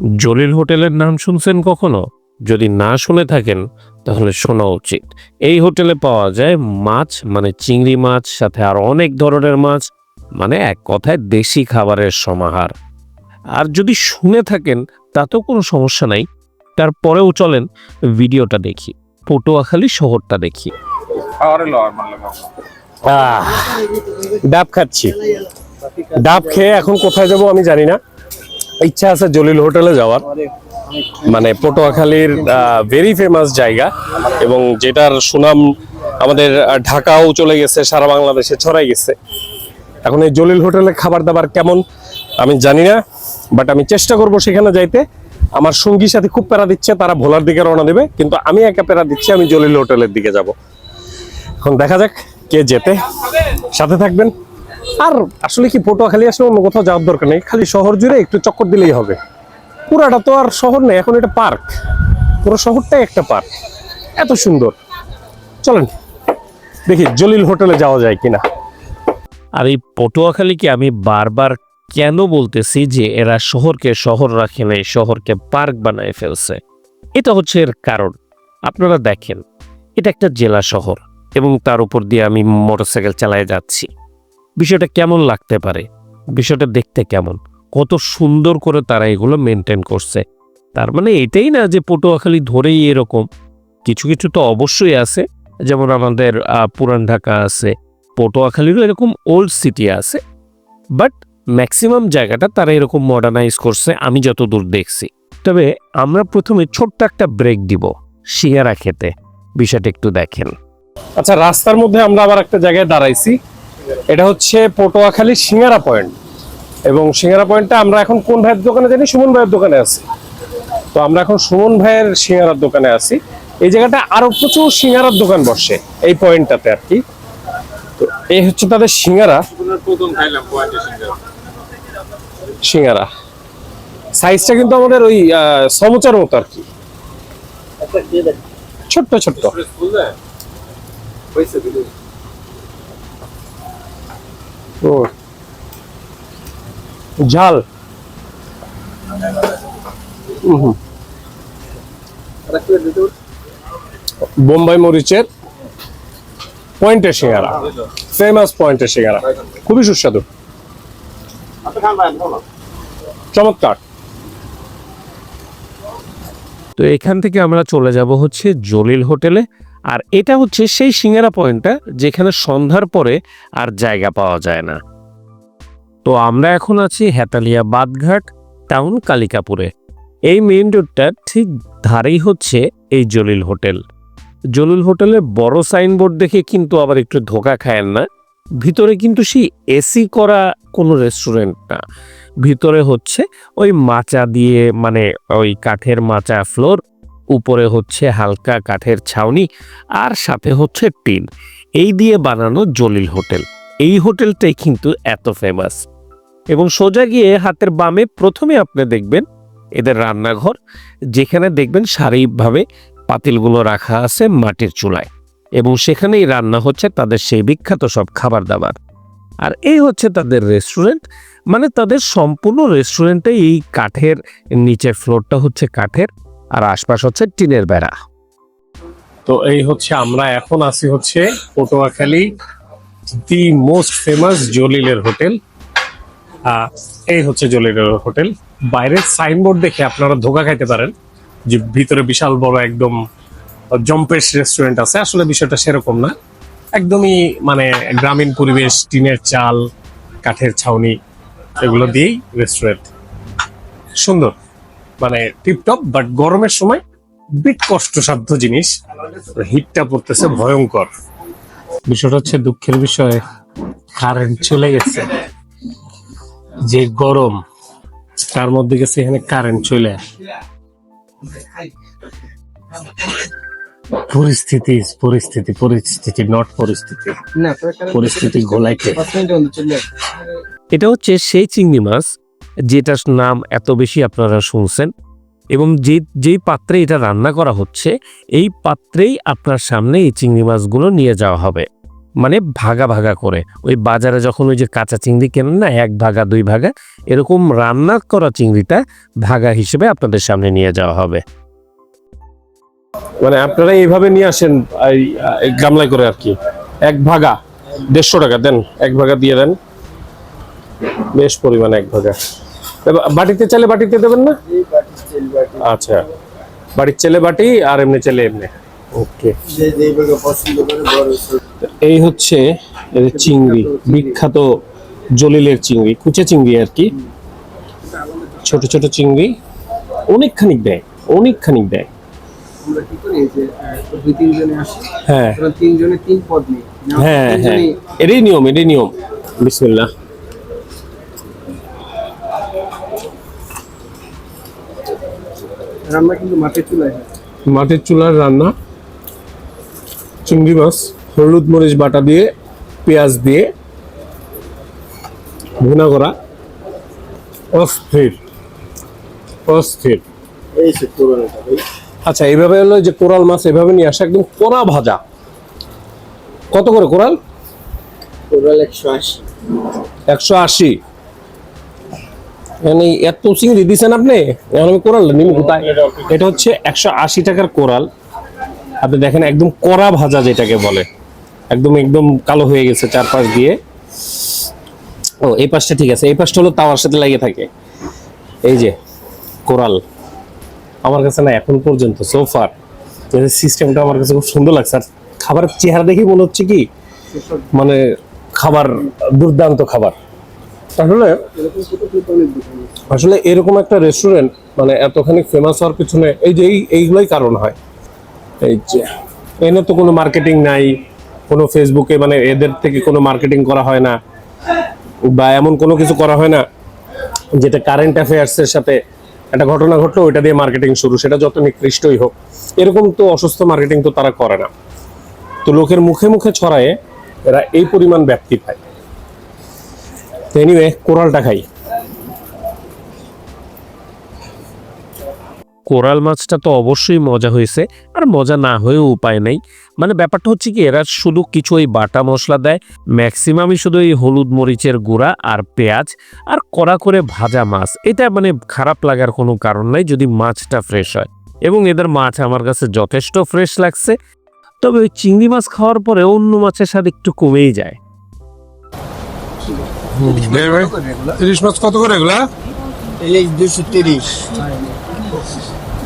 জলিল হোটেলের নাম শুনছেন কখনো? যদি না শুনে থাকেন তাহলে শোনা উচিত। এই হোটেলে পাওয়া যায় মাছ মানে চিংড়ি মাছ সাথে আর অনেক ধরনের মাছ মানে এক কথায় দেশি খাবারের সমাহার। আর যদি শুনে থাকেন তাতেও কোনো সমস্যা নাই। তারপরেও চলেন ভিডিওটা দেখি। পটুয়াখালী শহরটা দেখি। ডাব খাচ্ছি। ডাব খেয়ে এখন কোথায় যাব আমি জানি না। ইচ্ছা আছে জলিল হোটেলে যাওয়ার। মানে পটুয়াখালীর ভেরি ফেমাস জায়গা এবং যেটার সুনাম আমাদের ঢাকাও চলে গেছে, সারা বাংলাদেশে ছড়াই গেছে। এখন এই জলিল হোটেলে খাবার দাবার কেমন আমি জানি না বাট আমি চেষ্টা করব সেখানে যাইতে। আমার সঙ্গী সাথে খুব প্যারা দিচ্ছে, তারা ভোলার দিকে রওনা দেবে, কিন্তু আমি একা প্যারা দিচ্ছি, আমি জলিল হোটেলের দিকে যাব। এখন দেখা যাক কে যেতে। সাথে থাকবেন। আর আসলে কি পটুয়াখালী আসলে অন্য কোথাও যাওয়ার দরকার নেই, খালি শহর জুড়ে একটু চক্কর দিলেই হবে। পুরাটা তো আর শহর নেই এখন এটা পার্ক। পুরো শহরটাই একটা পার্ক। এত সুন্দর। চলেন, দেখি জলিল হোটেলে যাওয়া যায় কিনা। আর এই পটুয়াখালীকে আমি বারবার কেন বলতেছি যে এরা শহরকে শহর রাখে নাই, শহরকে পার্ক বানায় ফেলছে? এটা হচ্ছে এর কারণ। আপনারা দেখেন, এটা একটা জেলা শহর এবং তার উপর দিয়ে আমি মোটরসাইকেল চালায় যাচ্ছি। বিষয়টা কেমন লাগতে পারে? বিষয়টা দেখতে কেমন? কত সুন্দর করে তারা এগুলো মেনটেন করছে। তার মানে এটাই না যে পটুয়াখালী ধরেই এরকম। কিছু কিছু তো অবশ্যই আছে। যেমন আমাদের পুরান ঢাকা আছে, পটুয়াখালীরও এরকম ওল্ড সিটি আছে। বাট ম্যাক্সিমাম জায়গাটা তারা এরকম মডার্নাইজ করছে, আমি যতদূর দেখছি। তবে আমরা প্রথমে ছোট্ট একটা ব্রেক দিব সিঙ্গারা খেতে। বিষয়টা একটু দেখেন। আচ্ছা রাস্তার মধ্যে আমরা আবার একটা জায়গায় দাঁড়াইছি। এটা হচ্ছে পটুয়াখালী সিঙ্গারা পয়েন্ট। এবং সিঙ্গারা পয়েন্টটা আমরা এখন কোন ভাইয়ের দোকানে জানি? সুমন ভাইয়ের দোকানে আছি। তো আমরা এখন সুমন ভাইয়ের সিঙ্গারার দোকানে আছি। এই জায়গাটা আরও প্রচুর সিঙ্গারার দোকান বসে এই পয়েন্টটাতে আর কি। তো এই হচ্ছে তাদের সিঙ্গারা। সিঙ্গারা। সাইজটা কিন্তু আমাদের ওই সমুচার মতো আর কি। ছোট্ট ছোট্ট। ও। ঝাল। বোম্বাই মরিচের পয়েন্টের সিঙ্গারা। ফেমাস পয়েন্টের সিঙ্গারা। খুবই সুস্বাদু। চমৎকার। তো এখান থেকে আমরা চলে যাব হচ্ছে জলিল হোটেলে। আর এটা হচ্ছে সেই সিঙ্গারা পয়েন্টটা যেখানে সন্ধ্যার পরে আর জায়গা পাওয়া যায় না। তো আমরা এখন আছি হেতালিয়া বাদঘাট টাউন কালিকাপুরে। এই মেইন রোডটা ঠিক ধারেই হচ্ছে এই জলিল হোটেল। জলিল হোটেলের বড় সাইনবোর্ড দেখে কিন্তু আবার একটু ধোকা খায়েন না। ভিতরে কিন্তু সেই এসি করা কোনো রেস্টুরেন্ট না। ভিতরে হচ্ছে ওই মাচা দিয়ে মানে ওই কাঠের মাচা ফ্লোর উপরে হচ্ছে হালকা কাঠের ছাউনি আর সাথে হচ্ছে টিন। এই দিয়ে বানানো জলিল হোটেল। এই হোটেলটাই কিন্তু এত ফেমাস এবং সোজা গিয়ে হাতের বামে প্রথমে আপনি দেখবেন এদের রান্নাঘর, যেখানে দেখবেন সারিভাবে পাতিলগুলো রাখা আছে মাটির চুলায়। এবং সেখানেই রান্না হচ্ছে তাদের সেই বিখ্যাত সব খাবার দাবার আর এই হচ্ছে তাদের রেস্টুরেন্ট মানে তাদের সম্পূর্ণ রেস্টুরেন্টে এই কাঠের নিচের ফ্লোরটা হচ্ছে কাঠের। আর আশপাশ হচ্ছে টিনের বেড়া। তো এই হচ্ছে আমরা এখন আছি হচ্ছে পটুয়াখালী দি মোস্ট ফেমাস জলিলের হোটেল। এই হচ্ছে জলিলের হোটেল। বাইরের সাইনবোর্ড দেখে আপনারা ধোকা খাইতে পারেন যে ভিতরে বিশাল বড় একদম জম্পেশ রেস্টুরেন্ট আছে। আসলে বিষয়টা সেরকম না। একদমই মানে গ্রামীণ পরিবেশ, টিনের চাল, কাঠের ছাউনি এগুলো দিয়েই রেস্টুরেন্ট সুন্দর। মানে টিপটপ বাট গরমের সময় বিট কষ্টসাধ্য জিনিস। হিটটা পড়তেছে ভয়ঙ্কর। বিষয়টা হচ্ছে দুঃখের বিষয় কারেন্ট চলে গেছে। যে গরম তার মধ্যে গেছে এখানে কারেন্ট চলে। পরিস্থিতি পরিস্থিতি পরিস্থিতি নট পরিস্থিতি। পরিস্থিতি ঘোলাইতে এটা হচ্ছে সেই চিংড়ি মাছ যেটার নাম এত বেশি আপনারা শুনছেন এবং যে, যেই পাত্রে এটা রান্না করা হচ্ছে, এই পাত্রেই আপনার সামনে এই চিংড়ি মাছগুলো নিয়ে যাওয়া হবে। মানে ভাগা ভাগা করে। ওই বাজারে যখন ওই যে কাঁচা চিংড়ি কেনেন না, এক ভাগা, দুই ভাগা, এরকম রান্না করা চিংড়িটা ভাগা হিসেবে আপনাদের সামনে নিয়ে যাওয়া হবে। মানে আপনারা এইভাবে নিয়ে আসেন গামলায় করে আর কি। এক ভাগা, দেড়শো টাকা, দেন, এক ভাগা দিয়ে দেন। বেশ পরিমাণ এক ভাগা। বাটিতে চাইলে বাটিতে দেবেন না? আচ্ছা। বাড়ির ছেলে বাটি আর এমনি ছেলে এমনি। ওকে। এই হচ্ছে চিংড়ি বিখ্যাত জলিলের চিংড়ি কুচে চিংড়ি আর কি। ছোট ছোট চিংড়ি অনেকখানি দেয় অনেকখানি দেয়। হ্যাঁ। হ্যাঁ হ্যাঁ। তিনজনেই এটাই নিয়ম এটাই নিয়ম। বিসমিল্লাহ। রান্না কিন্তু মাটির চুলায় মাটির চুলার রান্না চিংড়ি মাছ হলুদ মরিচ বাটা দিয়ে পেঁয়াজ দিয়ে ভুনা করা অস্থির অস্থির। আচ্ছা এইভাবে হলো যে কোরাল মাছ এভাবে নিয়ে আসা একদম কোরা ভাজা। কত করে কোরাল? টোটাল একশো আশি। একশো আশি। মানে এত চিংড়ি দিচ্ছেন আপনি? এখন আমি কোরাল নিম কোথায়? এটা হচ্ছে একশো আশি টাকার কোরাল। আপনি দেখেন, একদম কড়া ভাজা যেটাকে বলে। একদম একদম কালো হয়ে গেছে চারপাশ দিয়ে। ও, এই পাশটা ঠিক আছে। এই পাশটা হলো তাওয়ার সাথে লাগিয়ে থাকে। এই যে, কোরাল। আমার কাছে না এখন পর্যন্ত সোফার সিস্টেমটা আমার কাছে খুব সুন্দর লাগছে। আর খাবারের চেহারা দেখেই মনে হচ্ছে কি মানে খাবার দুর্দান্ত খাবার। আসলে। আসলে এরকম একটা রেস্টুরেন্ট মানে এতখানি ফেমাস হওয়ার পিছনে এই যে এই- এইগুলোই কারণ হয়। এই যে, এনে তো কোনো মার্কেটিং নাই, কোনো ফেসবুকে মানে এদের থেকে কোনো মার্কেটিং করা হয় না, বা এমন কোনো কিছু করা হয় না, যেটা কারেন্ট অ্যাফেয়ার্সের সাথে একটা ঘটনা ঘটলো, ওইটা দিয়ে মার্কেটিং শুরু, সেটা যত নিকৃষ্টই হোক। এরকম তো অসুস্থ মার্কেটিং তো তারা করে না। তো লোকের মুখে মুখে ছড়ায় এরা এই পরিমাণ ব্যাপ্তি পায়। তো এনিওয়ে কোরালটা খাই। কোরাল মাছটা তো অবশ্যই মজা হয়েছে, আর মজা না হয়েও উপায় নেই। মানে ব্যাপারটা হচ্ছে কি, এরা শুধু কিছু ওই বাটা মশলা দেয় ম্যাক্সিমামই শুধু এই হলুদ মরিচের গুঁড়া আর পেঁয়াজ, আর কড়া করে ভাজা মাছ। এটা মানে খারাপ লাগার কোনো কারণ নাই যদি মাছটা ফ্রেশ হয়। এবং এদের মাছ আমার কাছে যথেষ্ট ফ্রেশ লাগছে। তবে ওই চিংড়ি মাছ খাওয়ার পরে অন্য মাছের স্বাদ একটু কমেই যায়। ইলিশ মাছ কত করে এগুলা? ইলিশ দুশো তিরিশ।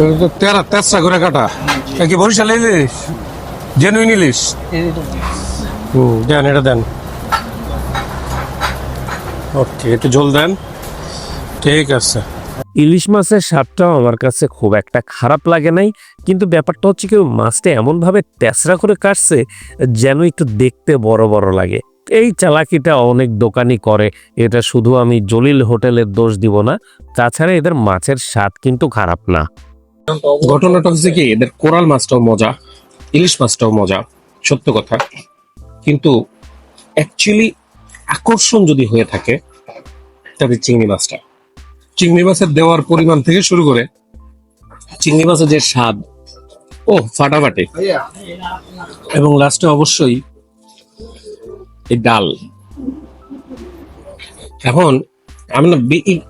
এগুলো তেরা তেসরা করে কাটা। কি বরিশাল ইলিশ জেনুইন ইলিশ হুম দেন এটা দেন। ওকে একটু ঝোল দেন। ঠিক আছে। ইলিশ মাছের স্বাদটাও আমার কাছে খুব একটা খারাপ লাগে নাই কিন্তু ব্যাপারটা হচ্ছে কেউ মাছটা এমনভাবে তেসরা করে কাটছে যেন একটু দেখতে বড় বড় লাগে। এই চালাকিটা অনেক দোকানি করে। এটা শুধু আমি জলিল হোটেলের দোষ দিব না, তাছাড়া এদের মাছের স্বাদ কিন্তু খারাপ না। ঘটনাটা হচ্ছে কি, এদের কোরাল মাছটাও মজা, ইলিশ মাছটাও মজা, সত্য কথা। কিন্তু অ্যাকচুয়ালি আকর্ষণ যদি হয়ে থাকে তাদের চিংড়ি মাছটা। চিংড়ি মাছের দেওয়ার পরিমাণ থেকে শুরু করে, চিংড়ি মাছের যে স্বাদ ও ফাটাফাটি। এবং লাস্টে অবশ্যই এই ডাল। এখন, আমি না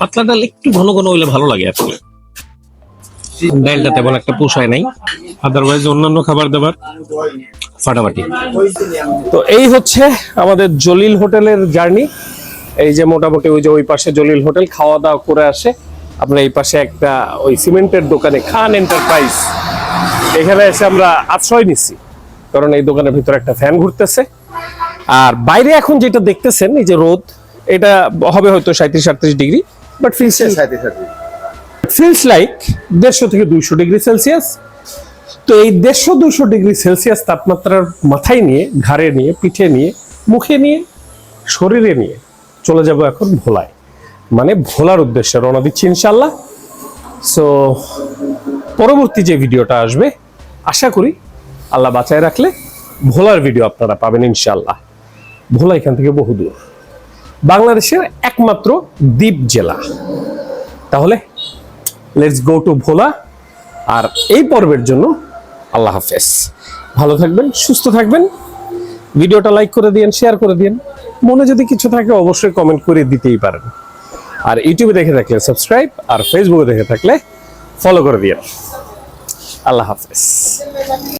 পাতলা ডাল একটু ঘন ঘন হইলে ভালো লাগে আসলে। ডালটা তেমন একটা পোষায় নাই। আদারওয়াইজ অন্যান্য খাবার দাবার, ফাটাফাটি। তো এই হচ্ছে আমাদের জলিল হোটেলের জার্নি। এই যে মোটামুটি ওই যে ওই পাশে জলিল হোটেল খাওয়া দাওয়া করে আসে। আমরা এই পাশে একটা ওই সিমেন্টের দোকানে খান এন্টারপ্রাইজ এখানে এসে আমরা আশ্রয় নিচ্ছি। কারণ এই দোকানের ভিতরে একটা ফ্যান ঘুরতেছে। আর বাইরে এখন যেটা দেখতেছেন এই যে রোদ এটা হবে হয়তো সাঁত্রিশ আটত্রিশ degree but feels feels like দেড়শো থেকে দুইশো ডিগ্রি সেলসিয়াস। তো এই দেড়শো দুশো ডিগ্রি সেলসিয়াস তাপমাত্রার মাথায় নিয়ে ঘাড়ে নিয়ে পিঠে নিয়ে মুখে নিয়ে শরীরে নিয়ে চলে যাব এখন ভোলায়। মানে ভোলার উদ্দেশ্যে রওনা দিচ্ছি ইনশাল্লাহ সো পরবর্তী যে ভিডিওটা আসবে আশা করি আল্লাহ বাঁচায় রাখলে ভোলার ভিডিও আপনারা পাবেন ইনশাল্লাহ ভোলা এখান থেকে বহুদূর বাংলাদেশের একমাত্র দ্বীপ জেলা। তাহলে লেটস গো টু ভোলা। আর এই পর্বের জন্য আল্লাহ হাফেজ। ভালো থাকবেন, সুস্থ থাকবেন। ভিডিওটা লাইক করে দিন শেয়ার করে দিন মনে যদি কিছু থাকে, অবশ্যই কমেন্ট করে দিতেই পারেন। আর ইউটিউবে দেখে থাকলে সাবস্ক্রাইব আর ফেসবুকে দেখে থাকলে ফলো করে দিন আল্লাহ হাফেজ।